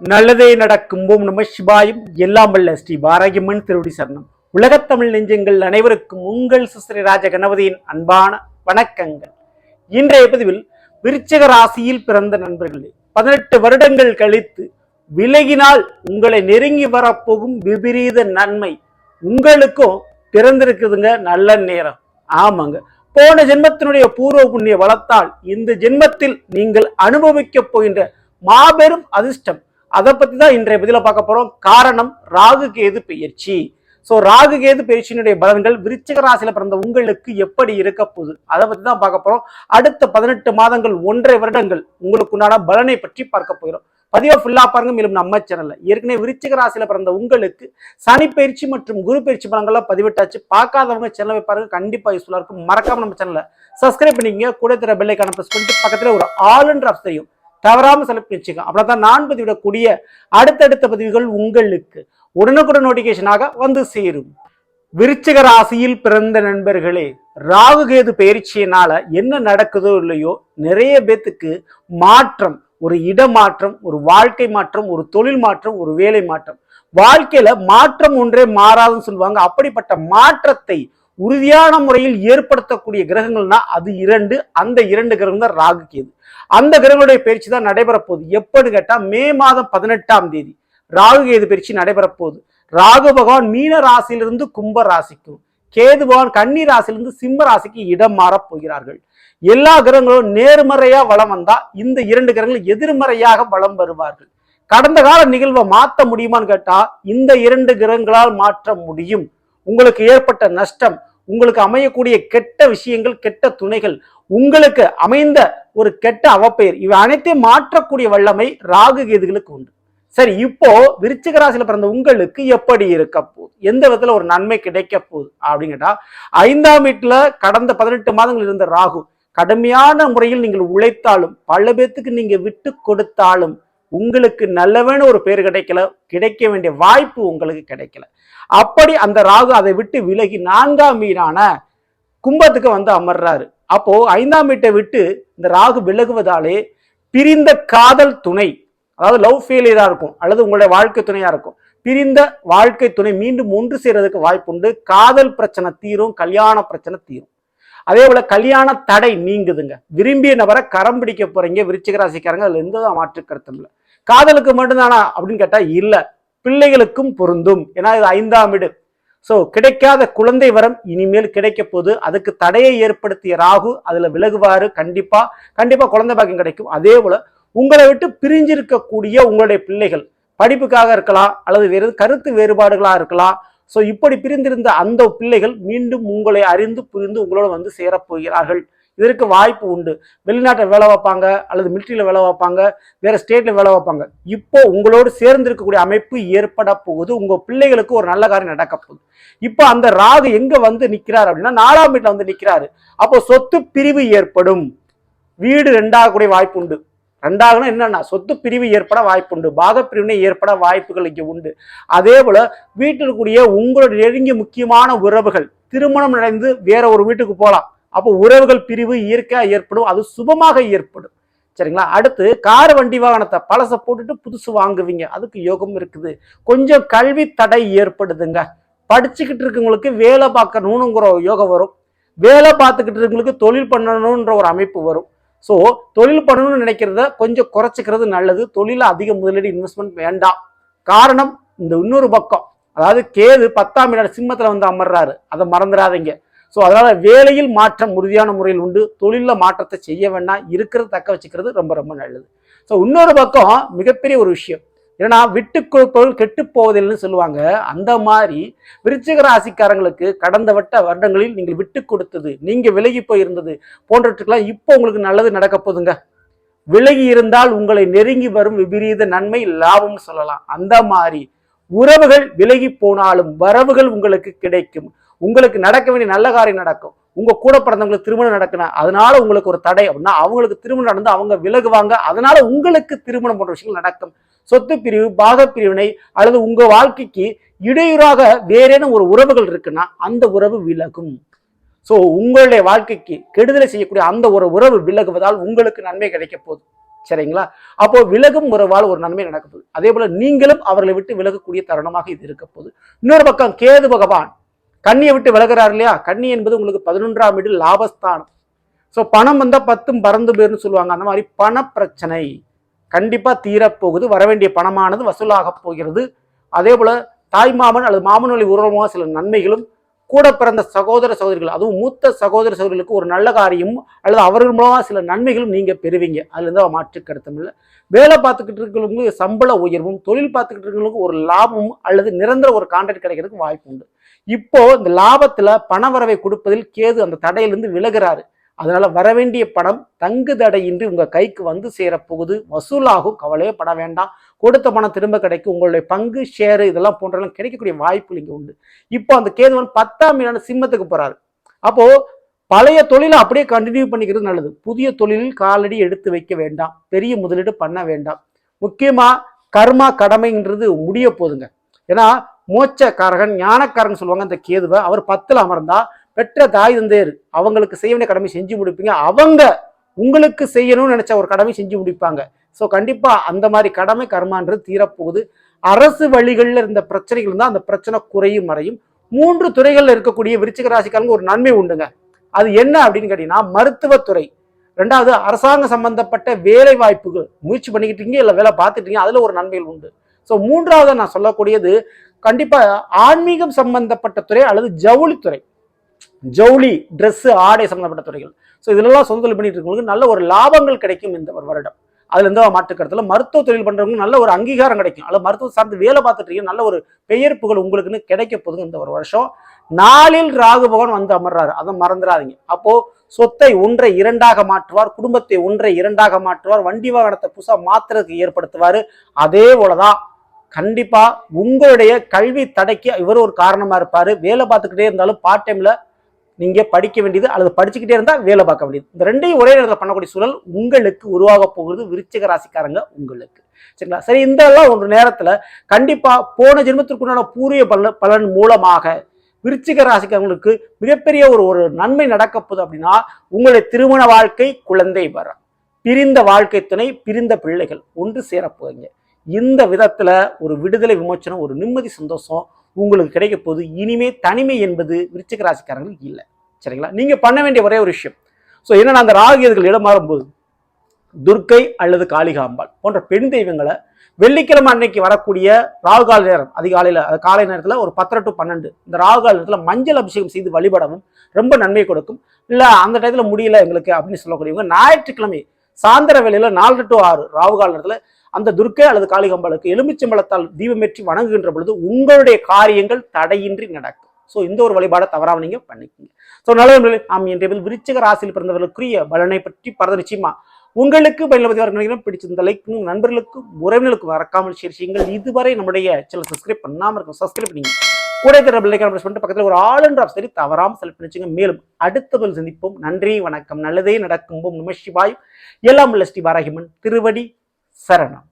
நல்லதே நடக்கும் ஓம் நம சிவாயும். எல்லாம் வல்ல ஸ்ரீ பாரகியம்மன் திருவடி சரணம். உலகத்தமிழ் நெஞ்சங்கள் அனைவருக்கும் உங்கள் சுஸ்ரீ ராஜ கணபதியின் அன்பான வணக்கங்கள். இன்றைய பதிவில் விருச்சக ராசியில் பிறந்த நண்பர்களே பதினெட்டு வருடங்கள் கழித்து விலகினால் உங்களை நெருங்கி வரப்போகும் விபரீத நன்மை உங்களுக்கும் பிறந்திருக்குதுங்க நல்ல நேரம். ஆமாங்க. போன ஜென்மத்தினுடைய பூர்வ புண்ணிய வளத்தால் இந்த ஜென்மத்தில் நீங்கள் அனுபவிக்க போகின்ற மாபெரும் அதிர்ஷ்டம் அதை பத்தி தான் இன்றைய பதில பார்க்க போறோம். காரணம் ராகு கேது பெயர்ச்சி. சோ ராகு கேது பெயர்ச்சியினுடைய பலன்கள் விருச்சிக ராசியில பிறந்த உங்களுக்கு எப்படி இருக்க போகுது? அதை பத்தி தான் பார்க்க போறோம். அடுத்த பதினெட்டு மாதங்கள் ஒன்றரை வருடங்கள் உங்களுக்கு உண்டான பலனை பற்றி பார்க்க போகிறோம். பதிவை ஃபுல்லா பாருங்க மேலும் நம்ம சேனல்ல ஏற்கனவே விருச்சிக ராசியில பிறந்த உங்களுக்கு சனி பயிற்சி மற்றும் குரு பயிற்சி பலங்கள்லாம் பதிவிட்டாச்சு. பார்க்காதவங்க சேனலை பாருங்க கண்டிப்பா யூஸ்ஃபுல்லா இருக்கும். மறக்காம நம்ம சேனலை சப்ஸ்கிரைப் பண்ணிக்கங்க. கூட தர பெல்லைக்கான பிரஸ் பண்ணிட்டு பக்கத்துல ஒரு ஆல் என்ற தெரியும். தவறாமல் செலக்ட் வச்சுக்கோங்க அப்படின்னா நான் பதிவிடக்கூடிய அடுத்தடுத்த பதிவுகள் உங்களுக்கு உடனுக்குடன் நோட்டிஃபிகேஷனாக வந்து சேரும். விருச்சிக ராசியில் பிறந்த நண்பர்களே ராகு கேது பயிற்சியினால என்ன நடக்குதோ இல்லையோ நிறைய பேத்துக்கு மாற்றம் ஒரு இடமாற்றம் ஒரு வாழ்க்கை மாற்றம் ஒரு தொழில் மாற்றம் ஒரு வேலை மாற்றம். வாழ்க்கையில மாற்றம் ஒன்றே மாறாதுன்னு சொல்லுவாங்க. அப்படிப்பட்ட மாற்றத்தை உறுதியான முறையில் ஏற்படுத்தக்கூடிய கிரகங்கள்னா அது இரண்டு. அந்த இரண்டு கிரகம் தான் ராகு கேது. அந்த கிரகங்களுடைய பயிற்சி தான் நடைபெற போகுது எப்படி கேட்டால் மே மாதம் பதினெட்டாம் தேதி ராகு கேது பயிற்சி நடைபெற போகுது ராகு பகவான் மீன ராசியிலிருந்து கும்ப ராசிக்கும். கேது பகவான் கன்னி ராசியிலிருந்து சிம்ம ராசிக்கு இடம் மாறப் போகிறார்கள். எல்லா கிரகங்களும் நேர்மறையா வளம் வந்தா இந்த இரண்டு கிரகங்கள் எதிர்மறையாக வளம் வருவார்கள். கடந்த கால நிகழ்வை மாற்ற முடியுமான்னு கேட்டா இந்த இரண்டு கிரகங்களால் மாற்ற முடியும். உங்களுக்கு ஏற்பட்ட நஷ்டம் உங்களுக்கு அமையக்கூடிய கெட்ட விஷயங்கள் கெட்ட துணைகள் உங்களுக்கு அமைந்த ஒரு கெட்ட அவப்பெயர் இவை அனைத்தையும் மாற்றக்கூடிய வல்லமை ராகு கேதுகளுக்கு உண்டு. சரி இப்போ விருச்சிக ராசியில பிறந்த உங்களுக்கு எப்படி இருக்க போகுது? எந்த விதத்துல ஒரு நன்மை கிடைக்க போகுது அப்படின்னு கேட்டா ஐந்தாம் வீட்டுல கடந்த பதினெட்டு மாதங்கள் இருந்த ராகு கடுமையான முறையில் நீங்கள் உழைத்தாலும் பல பேர்த்துக்கு நீங்க விட்டு கொடுத்தாலும் உங்களுக்கு நல்லவேன்னு ஒரு பேர் கிடைக்கல கிடைக்க வேண்டிய வாய்ப்பு உங்களுக்கு கிடைக்கல. அப்படி அந்த ராகு அதை விட்டு விலகி நான்காம் வீடான கும்பத்துக்கு வந்து அமர்றாரு. அப்போ ஐந்தாம் வீட்டை விட்டு இந்த ராகு விலகுவதாலே பிரிந்த காதல் துணை அதாவது லவ் ஃபெயிலியராக இருக்கும் அல்லது உங்களுடைய வாழ்க்கை துணையாக இருக்கும். பிரிந்த வாழ்க்கை துணை மீண்டும் ஒன்று சேர்றதுக்கு வாய்ப்புண்டு. காதல் பிரச்சனை தீரும் கல்யாண பிரச்சனை தீரும். அதே போல கல்யாண தடை நீங்குதுங்க. விரும்பிய நபரை கரம் பிடிக்க போறீங்க விருச்சிக ராசிக்காரங்க அதுல எந்த மாற்று கருத்தும் இல்லை. காதலுக்கு மட்டும்தானா அப்படின்னு கேட்டா இல்லை. பிள்ளைகளுக்கும் பொருந்தும். ஏன்னா இது ஐந்தாம் வீடு ஸோ கிடைக்காத குழந்தை வரம் இனிமேல் கிடைக்க போது அதுக்கு தடையை ஏற்படுத்திய ராகு அதில் விலகுவாரு. கண்டிப்பாக கண்டிப்பாக குழந்தை பாக்கியம் கிடைக்கும். அதே போல உங்களை விட்டு பிரிஞ்சிருக்கக்கூடிய உங்களுடைய பிள்ளைகள் படிப்புக்காக இருக்கலாம் அல்லது வேறு கருத்து வேறுபாடுகளாக இருக்கலாம். ஸோ இப்படி பிரிந்திருந்த அந்த பிள்ளைகள் மீண்டும் உங்களை அறிந்து புரிந்து உங்களோட வந்து சேரப்போகிறார்கள் இதற்கு வாய்ப்பு உண்டு. வெளிநாட்டில் வேலை வைப்பாங்க அல்லது மிலிட்ரியில் வேலை வைப்பாங்க வேறு ஸ்டேட்டில் வேலை வைப்பாங்க இப்போ உங்களோடு சேர்ந்து இருக்கக்கூடிய அமைப்பு ஏற்பட போகுது. உங்கள் பிள்ளைகளுக்கு ஒரு நல்ல காரியம் நடக்க போகுது. இப்போ அந்த ராகு எங்கே வந்து நிற்கிறார் அப்படின்னா நாலாம் வீட்டில் வந்து நிற்கிறாரு அப்போ சொத்து பிரிவு ஏற்படும். வீடு ரெண்டாகக்கூடிய வாய்ப்பு உண்டு. ரெண்டாகனா என்னன்னா சொத்து பிரிவு ஏற்பட வாய்ப்புண்டு பாகப்பிரிவினை ஏற்பட வாய்ப்புகள் இங்கே உண்டு. அதே போல வீட்டில் உங்களுடைய நெருங்கிய முக்கியமான உறவுகள் திருமணம் நடந்து வேற ஒரு வீட்டுக்கு போகலாம். அப்போ உறவுகள் பிரிவு இயற்கையாக ஏற்படும் அது சுபமாக ஏற்படும். சரிங்களா? அடுத்து கார் வண்டி வாகனத்தை பழசை போட்டுட்டு புதுசு வாங்குவீங்க. அதுக்கு யோகம் இருக்குது. கொஞ்சம் கல்வி தடை ஏற்படுதுங்க. படிச்சுக்கிட்டு இருக்கவங்களுக்கு வேலை பார்க்கணுங்கிற யோகம் வரும். வேலை பார்த்துக்கிட்டு இருக்கவங்களுக்கு தொழில் பண்ணணுன்ற ஒரு அமைப்பு வரும். ஸோ தொழில் பண்ணணும்னு நினைக்கிறத கொஞ்சம் குறைச்சிக்கிறது நல்லது. தொழில அதிக முதலீடு இன்வெஸ்ட்மெண்ட் வேண்டாம். காரணம் இந்த இன்னொரு பக்கம். அதாவது கேது பத்தாம் இடம் சிம்மத்தில் வந்து அமர்றாரு. அதை மறந்துடாதீங்க. ஸோ அதனால் வேலையில் மாற்றம் உறுதியான முறையில் உண்டு. தொழிலில் மாற்றத்தை செய்ய வேண்டாம் இருக்கிறத தக்க வச்சுக்கிறது ரொம்ப ரொம்ப நல்லது. ஸோ இன்னொரு பக்கம் மிகப்பெரிய ஒரு விஷயம். ஏன்னா விட்டு கொடுப்பவர்கள் கெட்டு போவதில்லைன்னு சொல்லுவாங்க. அந்த மாதிரி விருச்சிக ராசிக்காரங்களுக்கு கடந்த வட்ட வருடங்களில் நீங்கள் விட்டு கொடுத்தது நீங்கள் விலகி போயிருந்தது போன்றவற்றுக்கெல்லாம் இப்போ உங்களுக்கு நல்லது நடக்க போகுதுங்க. விலகி இருந்தால் உங்களை நெருங்கி வரும் விபரீத நன்மை லாபம்னு சொல்லலாம். அந்த மாதிரி உறவுகள் விலகி போனாலும் வரவுகள் உங்களுக்கு கிடைக்கும். உங்களுக்கு நடக்க வேண்டிய நல்ல காரியம் நடக்கும். உங்க கூட பிறந்தவங்களுக்கு திருமணம் நடக்கணும் அதனால உங்களுக்கு ஒரு தடை அப்படின்னா அவங்களுக்கு திருமணம் நடந்து அவங்க விலகுவாங்க. அதனால உங்களுக்கு திருமணம் போன்ற விஷயங்கள் நடக்கும். சொத்து பிரிவு பாகப்பிரிவினை அல்லது உங்க வாழ்க்கைக்கு இடையூறாக வேறேனும் ஒரு உறவுகள் இருக்குன்னா அந்த உறவு விலகும். ஸோ உங்களுடைய வாழ்க்கைக்கு கெடுதலை செய்யக்கூடிய அந்த ஒரு உறவு விலகுவதால் உங்களுக்கு நன்மை கிடைக்க போகுது. சரிங்களா? அப்போ விலகும் உறவால் ஒரு நன்மை நடக்குது அதே போல நீங்களும் அவர்களை விட்டு விலகக்கூடிய தருணமாக இது இருக்க போகுது. இன்னொரு பக்கம் கேது பகவான் கண்ணியை விட்டு விலகிறார் இல்லையா? கண்ணி என்பது உங்களுக்கு பதினொன்றாம் வீடு லாபஸ்தானம். ஸோ பணம் வந்தால் பத்தும் பறந்து போயிருன்னு சொல்லுவாங்க. அந்த மாதிரி பண பிரச்சனை கண்டிப்பாக தீரப்போகுது. வரவேண்டிய பணமானது வசூலாக போகிறது. அதே போல் தாய் மாமன் அல்லது மாமன் வழி உருவமாக சில நன்மைகளும் கூட பிறந்த சகோதர சகோதரிகள் அதுவும் மூத்த சகோதர சகோதரிகளுக்கு ஒரு நல்ல காரியமும் அல்லது அவர்கள் மூலமாக சில நன்மைகளும் நீங்கள் பெறுவீங்க. அதுலேருந்து மாற்று கருத்தம் இல்லை. வேலை பார்த்துக்கிட்டு இருக்கிறவங்களுக்கு சம்பள உயர்வும் தொழில் பார்த்துக்கிட்டு இருக்கிறவங்களுக்கு ஒரு லாபமும் அல்லது நிரந்தர ஒரு கான்ட்ராக்ட் கிடைக்கிறதுக்கு வாய்ப்பு உண்டு. இப்போ இந்த லாபத்துல பணவரவை கொடுப்பதில் கேது அந்த தடையிலிருந்து விலகுறாரு. அதனால வரவேண்டிய பணம் தங்கு தடையின்றி உங்க கைக்கு வந்து சேரப்போகுது. வசூலாகும் கவலையே பட வேண்டாம். கொடுத்த பணம் திரும்ப கிடைக்கும். உங்களுடைய பங்கு ஷேரு இதெல்லாம் போன்றெல்லாம் கிடைக்கக்கூடிய வாய்ப்பு இங்கே உண்டு. இப்போ அந்த கேதுவன் பத்தாம் மீனான சிம்மத்துக்கு போறாரு. அப்போ பழைய தொழிலை அப்படியே கண்டினியூ பண்ணிக்கிறது நல்லது. புதிய தொழிலில் காலடி எடுத்து வைக்க வேண்டாம். பெரிய முதலீடு பண்ண வேண்டாம். முக்கியமா கர்மா கடமைன்றது முடிய போதுங்க. ஏன்னா மோட்சக்காரகன் ஞானக்காரன் சொல்லுவாங்க அந்த கேதுவை. அவர் பத்தில் அமர்ந்தா பெற்ற தாய் தந்தையர் அவங்களுக்கு செய்ய வேண்டிய கடமை செஞ்சு முடிப்பீங்க. அவங்க உங்களுக்கு செய்யணும்னு நினைச்ச ஒரு கடமை செஞ்சு முடிப்பாங்க. ஸோ கண்டிப்பாக அந்த மாதிரி கடமை கர்மான்றது தீரப்போகுது. அரசு வழிகளில் இருந்த பிரச்சனைகள் இருந்தால் அந்த பிரச்சனை குறையும் மறையும். மூன்று துறைகளில் இருக்கக்கூடிய விருச்சிக ராசிக்காரங்க ஒரு நன்மை உண்டுங்க. அது என்ன அப்படின்னு கேட்டீங்கன்னா மருத்துவத்துறை. ரெண்டாவது அரசாங்க சம்பந்தப்பட்ட வேலை வாய்ப்புகள். முயற்சி பண்ணிக்கிட்டீங்க இல்லை வேலை பார்த்துட்டீங்க அதில் ஒரு நன்மைகள் உண்டு. ஸோ மூன்றாவது நான் சொல்லக்கூடியது கண்டிப்பா ஆன்மீகம் சம்பந்தப்பட்ட துறை அல்லது ஜவுளித்துறை ஜவுளி ட்ரெஸ்ஸு ஆடை சம்பந்தப்பட்ட துறைகள். ஸோ இதுலலாம் சொந்த தொழில் பண்ணிட்டு இருக்கவங்களுக்கு நல்ல ஒரு லாபங்கள் கிடைக்கும் இந்த ஒரு வருடம். அதுல எந்த மாற்றுக்கிறதுல மருத்துவ தொழில் பண்றவங்களுக்கு நல்ல ஒரு அங்கீகாரம் கிடைக்கும். அல்லது மருத்துவ சார்ந்து வேலை பார்த்துட்டு நல்ல ஒரு பெயர் புகழ் உங்களுக்குன்னு கிடைக்க போகுது இந்த ஒரு வருஷம். நாளில் ராகு பகவான் வந்து அமர்றாரு. அதை மறந்துடாதீங்க. அப்போ சொத்தை ஒன்றை இரண்டாக மாற்றுவார் குடும்பத்தை ஒன்றை இரண்டாக மாற்றுவார் வண்டி வாகனத்தை புதுசாக மாத்துறதுக்கு ஏற்படுத்துவார். அதே போலதான் கண்டிப்பாக உங்களுடைய கல்வி தடைக்கு இவர் ஒரு காரணமாக இருப்பார். வேலை பார்த்துக்கிட்டே இருந்தாலும் பார்ட் டைமில் நீங்கள் படிக்க வேண்டியது அல்லது படிச்சுக்கிட்டே இருந்தால் வேலை பார்க்க வேண்டியது. இந்த ரெண்டையும் ஒரே நேரத்தில் பண்ணக்கூடிய சூழல் உங்களுக்கு உருவாக போகிறது விருச்சிக ராசிக்காரங்க உங்களுக்கு. சரிங்களா? சரி இந்த எல்லாம் ஒரு நேரத்தில் கண்டிப்பாக போன ஜென்மத்திற்குண்டான பூரிய பலன் பலன் மூலமாக விருச்சிக ராசிக்காரங்களுக்கு மிகப்பெரிய ஒரு ஒரு நன்மை நடக்க போகுது அப்படின்னா உங்களுடைய திருமண வாழ்க்கை குழந்தை வரம். பிரிந்த வாழ்க்கை துணை பிரிந்த பிள்ளைகள் ஒன்று சேரப்போகுங்க இந்த விதத்துல ஒரு விடுதலை விமோச்சனம் ஒரு நிம்மதி சந்தோஷம் உங்களுக்கு கிடைக்க போது இனிமே தனிமை என்பது விருச்சிக ராசிக்காரங்களுக்கு இல்லை. சரிங்களா? நீங்க பண்ண வேண்டிய ஒரே ஒரு விஷயம். ஸோ என்னன்னா அந்த ராகியர்கள் இடம் மாறும்போது துர்க்கை அல்லது காளிகாம்பாள் போன்ற பெண் தெய்வங்களை வெள்ளிக்கிழமை அன்னைக்கு வரக்கூடிய ராகுகால நேரம் அதிகாலையில் அது காலை நேரத்தில் ஒரு பத்தரை டு பன்னெண்டு இந்த ராகுகால நேரத்தில் மஞ்சள் அபிஷேகம் செய்து வழிபடவும் ரொம்ப நன்மை கொடுக்கும். இல்லை அந்த டயத்தில் முடியல எங்களுக்கு அப்படின்னு சொல்லக்கூடியவங்க ஞாயிற்றுக்கிழமை சாயந்தர வேலையில் நாலு டு ஆறு ராவுகால நேரத்தில் அந்த துர்க்கை அல்லது காளிகம்பளுக்கு எலுமிச்சம்பழத்தால் தீபமேற்றி வணங்குகின்ற பொழுது உங்களுடைய காரியங்கள் தடையின்றி நடக்கும். ஸோ இந்த ஒரு வழிபாடை தவறாம நீங்க பண்ணிக்கோங்க. ஸோ நல்ல நாம் இன்றைய விருச்சிக ராசியில் பிறந்தவர்களுக்குரிய பலனை பற்றி பரத நிச்சயமா உங்களுக்கு பயன்படுத்தி பிடிச்சிருந்த லைக்கும் நண்பர்களுக்கும் உறவினர்களுக்கும் மறக்காமல் ஷேர் செய்யுங்கள். இதுவரை நம்முடைய சில சப்ஸ்கிரைப் பண்ணாமல் இருக்கும் சப்ஸ்கிரைப் பண்ணீங்க கூட இருக்கிற பிள்ளைக்கான பிரஸ் பண்ணிட்டு பக்கத்தில் ஒரு ஆல் என்ற சரி தவறாம செலக்ட் மேலும் அடுத்த பதில் சந்திப்போம். நன்றி வணக்கம். நல்லதே நடக்கும். நம சிவாய். எல்லாம் உள்ள ஸ்ரீ பாராகிமன். திருவடி சரணம்.